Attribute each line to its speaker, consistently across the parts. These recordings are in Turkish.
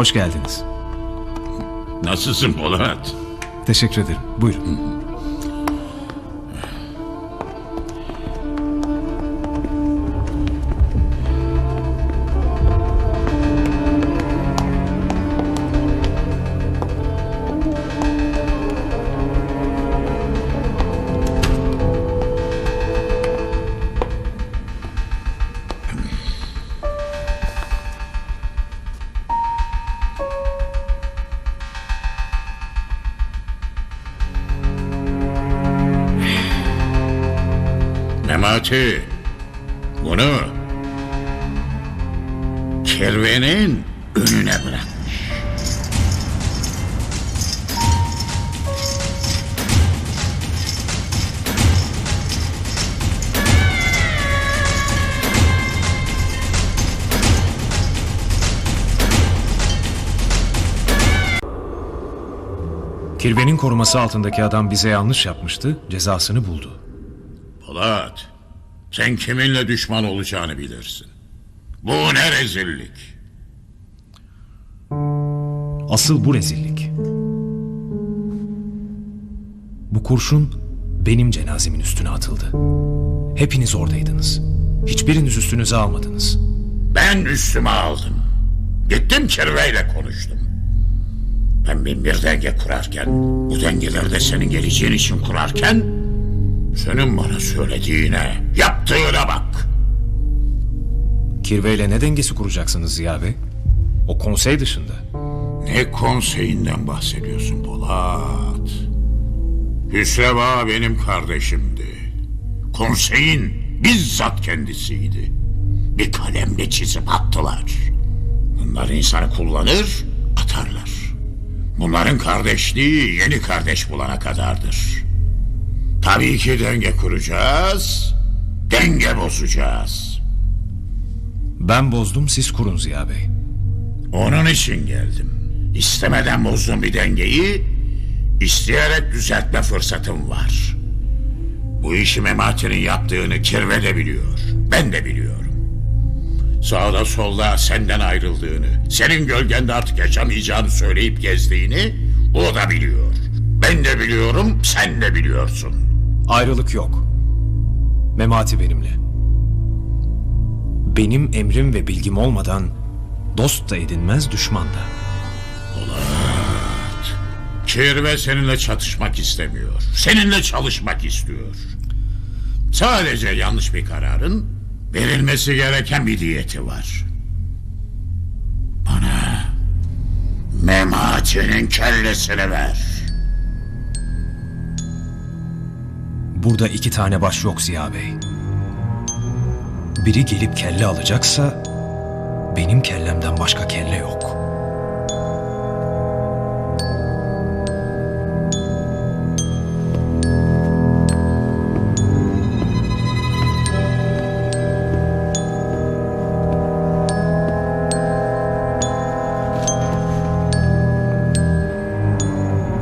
Speaker 1: Hoş geldiniz.
Speaker 2: Nasılsın Polat?
Speaker 1: Teşekkür ederim. Buyurun.
Speaker 2: Memati, bunu kervenin önüne bırakmış.
Speaker 1: Kirvenin koruması altındaki adam bize yanlış yapmıştı. Cezasını buldu.
Speaker 2: Polat, sen kiminle düşman olacağını bilirsin. Bu ne rezillik.
Speaker 1: Asıl bu rezillik. Bu kurşun benim cenazemin üstüne atıldı. Hepiniz oradaydınız. Hiçbiriniz üstünüze almadınız.
Speaker 2: Ben üstüme aldım. Gittim kirveyle konuştum. Ben bin bir denge kurarken, bu dengeleri de senin geleceğin için kurarken... ...senin bana söylediğine, yaptığına bak.
Speaker 1: Kirveyle ne dengesi kuracaksınız Ziya Bey? O konsey dışında.
Speaker 2: Ne konseyinden bahsediyorsun Polat? Hüsreva benim kardeşimdi. Konseyin bizzat kendisiydi. Bir kalemle çizip attılar. Bunlar insanı kullanır, atarlar. Bunların kardeşliği yeni kardeş bulana kadardır. Tabii ki denge kuracağız, denge bozacağız.
Speaker 1: Ben bozdum siz kurun Ziya Bey.
Speaker 2: Onun için geldim. İstemeden bozdum bir dengeyi, isteyerek düzeltme fırsatım var. Bu işi Memati'nin yaptığını Kirve de biliyor. Ben de biliyorum. Sağda solda senden ayrıldığını, senin gölgende artık yaşamayacağını söyleyip gezdiğini o da biliyor. Ben de biliyorum, sen de biliyorsun.
Speaker 1: Ayrılık yok. Memati benimle. Benim emrim ve bilgim olmadan dost da edinmez düşman da.
Speaker 2: Kirve seninle çatışmak istemiyor. Seninle çalışmak istiyor. Sadece yanlış bir kararın verilmesi gereken bir diyeti var. Bana Memati'nin kellesini ver.
Speaker 1: Burada iki tane baş yok Ziya Bey. Biri gelip kelle alacaksa benim kellemden başka kelle yok.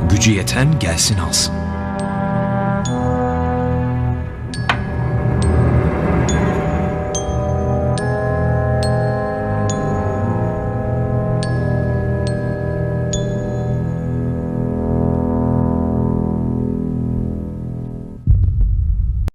Speaker 1: Gücü yeten gelsin alsın.